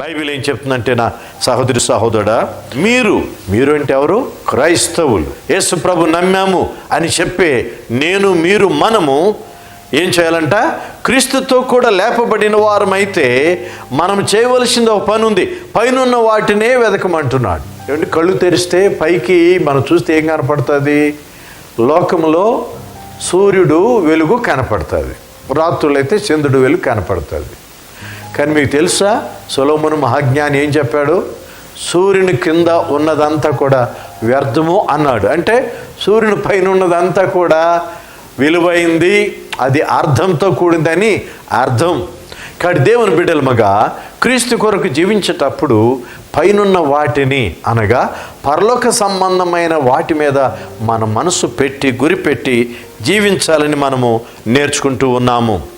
Bible ఏం చెప్తుందంటే నా సహోదరి సహోదరుడా మీరు మీరు అంటే ఎవరు? క్రైస్తవులు. యేసు ప్రభు నమ్మాము అని చెప్పే నేను మీరు మనము ఏం చేయాలంట? క్రీస్తుతో కూడా లేపబడిన వారమైతే మనం చేయవలసింది ఒక పని ఉంది. పైనున్న వాటినే వెతకమంటున్నాడు ఏమంటే కళ్ళు తెరిస్తే పైకి మనం చూస్తే ఏం కనపడుతుంది? లోకంలో సూర్యుడు వెలుగు కనపడుతుంది. రాత్రులైతే చంద్రుడు వెలుగు కనపడుతుంది. కానీ మీకు తెలుసా? సులోమును మహాజ్ఞాని ఏం చెప్పాడు? సూర్యుని కింద ఉన్నదంతా కూడా వ్యర్థము అన్నాడు. అంటే సూర్యుని పైన ఉన్నదంతా కూడా విలువైంది అది అర్థంతో కూడిందని అర్థం. కాడి దేవుని బిడ్డలు మగ క్రీస్తు కొరకు జీవించేటప్పుడు పైనున్న వాటిని అనగా పరలోక సంబంధమైన వాటి మీద మన మనసు పెట్టి గురిపెట్టి జీవించాలని మనము నేర్చుకుంటూ ఉన్నాము.